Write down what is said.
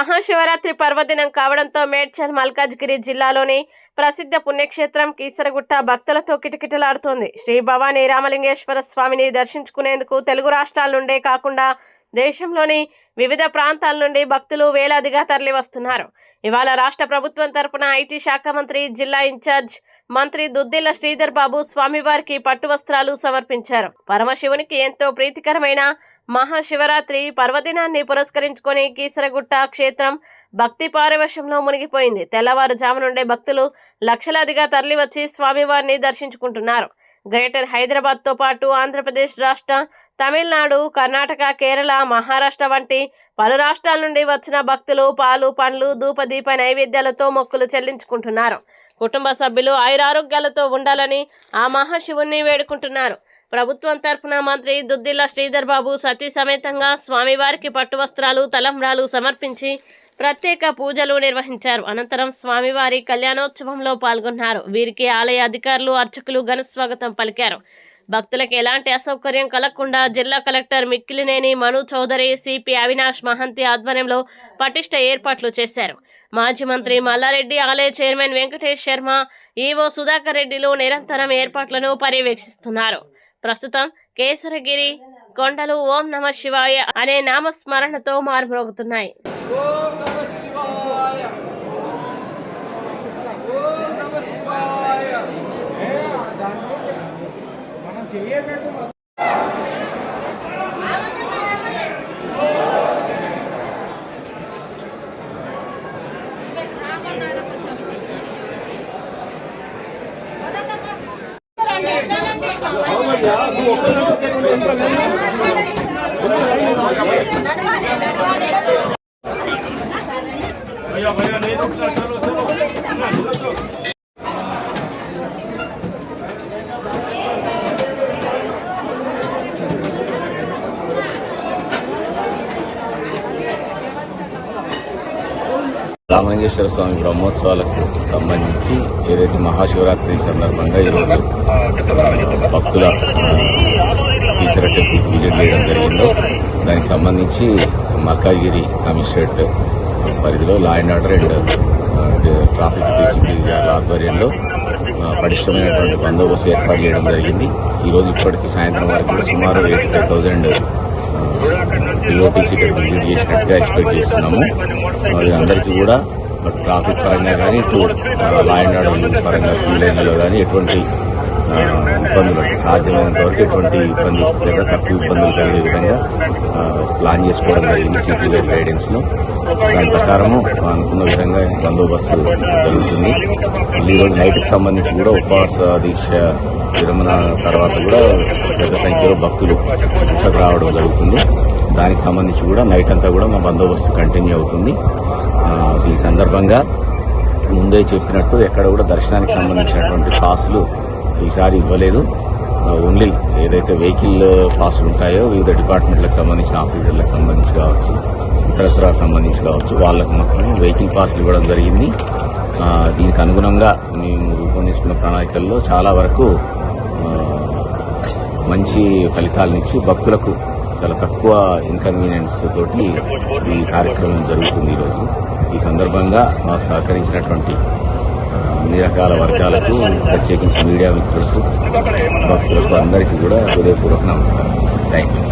మహాశివరాత్రి పర్వదినం కావడంతో మేడ్చల్ మల్కాజ్గిరి జిల్లాలోని ప్రసిద్ధ పుణ్యక్షేత్రం కీసరగుట్ట భక్తులతో కిటకిటలాడుతోంది. శ్రీ భవానీ రామలింగేశ్వర స్వామిని దర్శించుకునేందుకు తెలుగు రాష్ట్రాల నుండే కాకుండా దేశంలోని వివిధ ప్రాంతాల నుండి భక్తులు వేలాదిగా తరలి వస్తున్నారు ఇవాళ రాష్ట్ర ప్రభుత్వం తరపున ఐటీ శాఖ మంత్రి జిల్లా ఇన్ఛార్జ్ మంత్రి దుద్దిల్ల శ్రీధర్ బాబు స్వామివారికి పట్టు వస్త్రాలు సమర్పించారు. పరమశివునికి ఎంతో ప్రీతికరమైన మహాశివరాత్రి పర్వదినాన్ని పురస్కరించుకొని కీసరగుట్ట క్షేత్రం భక్తి పారవశ్యంలో మునిగిపోయింది. తెల్లవారుజాము నుండే భక్తులు లక్షలాదిగా తరలివచ్చి స్వామివారిని దర్శించుకుంటున్నారు. గ్రేటర్ హైదరాబాద్తో పాటు ఆంధ్రప్రదేశ్ రాష్ట్ర తమిళనాడు కర్ణాటక కేరళ మహారాష్ట్ర వంటి పలు రాష్ట్రాల నుండి వచ్చిన భక్తులు పాలు పండ్లు ధూపదీప నైవేద్యాలతో మొక్కులు చెల్లించుకుంటున్నారు. కుటుంబ సభ్యులు ఆయురారోగ్యాలతో ఉండాలని ఆ మహాశివుణ్ణి వేడుకుంటున్నారు. ప్రభుత్వం తరఫున మంత్రి దుద్దిల్ల శ్రీధర్ బాబు సతీ సమేతంగా స్వామివారికి పట్టు వస్త్రాలు తలంబ్రాలు సమర్పించి ప్రత్యేక పూజలు నిర్వహించారు. అనంతరం స్వామివారి కళ్యాణోత్సవంలో పాల్గొన్నారు. వీరికి ఆలయ అధికారులు అర్చకులు ఘన స్వాగతం పలికారు. భక్తులకు ఎలాంటి అసౌకర్యం కలగకుండా జిల్లా కలెక్టర్ మిక్కిలినేని మను చౌదరి సిపి అవినాష్ మహంతి ఆధ్వర్యంలో పటిష్ట ఏర్పాట్లు చేశారు. మాజీ మంత్రి మల్లారెడ్డి ఆలయ చైర్మన్ వెంకటేష్ శర్మ ఈవో సుధాకర్ రెడ్డిలు నిరంతరం ఏర్పాట్లను పర్యవేక్షిస్తున్నారు. ప్రస్తుతం కేసరగిరి కొండలు ఓం నమ శివాయ అనే నామస్మరణతో మారుమ్రోగుతున్నాయి. ఓం నమ శివాయ ఓం నమ శివాయ మనం చెయ్యబెట్టు రామలింగేశ్వర స్వామి బ్రహ్మోత్సవాలకు సంబంధించి ఏదైతే మహాశివరాత్రి సందర్భంగా ఈరోజు భక్తుల ఈశ్వర విజిట్ చేయడం జరిగిందో దానికి సంబంధించి మల్కాజ్గిరి కమిషనరేట్ పరిధిలో law and order and traffic DCP గారి ఆధ్వర్యంలో పటిష్టమైనటువంటి బందోబస్తు ఏర్పాటు చేయడం జరిగింది. ఈరోజు ఇప్పటికి సాయంత్రం వరకు సుమారు ఎయిటీ ఫైవ్ థౌజండ్ పిఓటీసీ ఇక్కడ విజిట్ చేసినట్టుగా ఎక్స్పెక్ట్ చేస్తున్నాము. మరి అందరికీ కూడా ట్రాఫిక్ పరంగా కానీ ఇటు లా అండ్ ఆర్డర్ పరంగా క్యూ లైన్లో కానీ ఎటువంటి ఇబ్బందులు సాధ్యమైనంత వరకు ఎటువంటి ఇబ్బంది లేదా తక్కువ ఇబ్బందులు కలిగే విధంగా ప్లాన్ చేసుకోవడం జరిగింది సిపి గారి దాని ప్రకారము అనుకున్న విధంగా బందోబస్తు జరుగుతుంది. మళ్ళీ ఈరోజు నైట్కి సంబంధించి కూడా ఉపవాస దీక్ష విరమణ తర్వాత కూడా పెద్ద సంఖ్యలో భక్తులు ఇక్కడికి రావడం జరుగుతుంది. దానికి సంబంధించి కూడా నైట్ అంతా కూడా మా బందోబస్తు కంటిన్యూ అవుతుంది. ఈ సందర్భంగా ముందే చెప్పినట్టు ఎక్కడ కూడా దర్శనానికి సంబంధించినటువంటి పాసులు ఈసారి ఇవ్వలేదు. ఓన్లీ ఏదైతే వెహికల్ పాసులు ఉంటాయో వివిధ డిపార్ట్మెంట్లకు సంబంధించిన ఆఫీసర్లకు సంబంధించి కావచ్చు ఇతరత్ర సంబంధించి కావచ్చు వాళ్ళకు మాత్రం వెహికల్ పాసులు ఇవ్వడం జరిగింది. దీనికి అనుగుణంగా మేము రూపొందించుకున్న ప్రణాళికల్లో చాలా వరకు మంచి ఫలితాలనిచ్చి భక్తులకు చాలా తక్కువ ఇన్కన్వీనియన్స్ తోటి ఈ కార్యక్రమం జరుగుతుంది ఈరోజు. ఈ సందర్భంగా మాకు సహకరించినటువంటి అన్ని రకాల వర్గాలకు ప్రత్యేకించి మీడియా మిత్రులకు భక్తులకు అందరికీ కూడా హృదయపూర్వక నమస్కారం. Thank you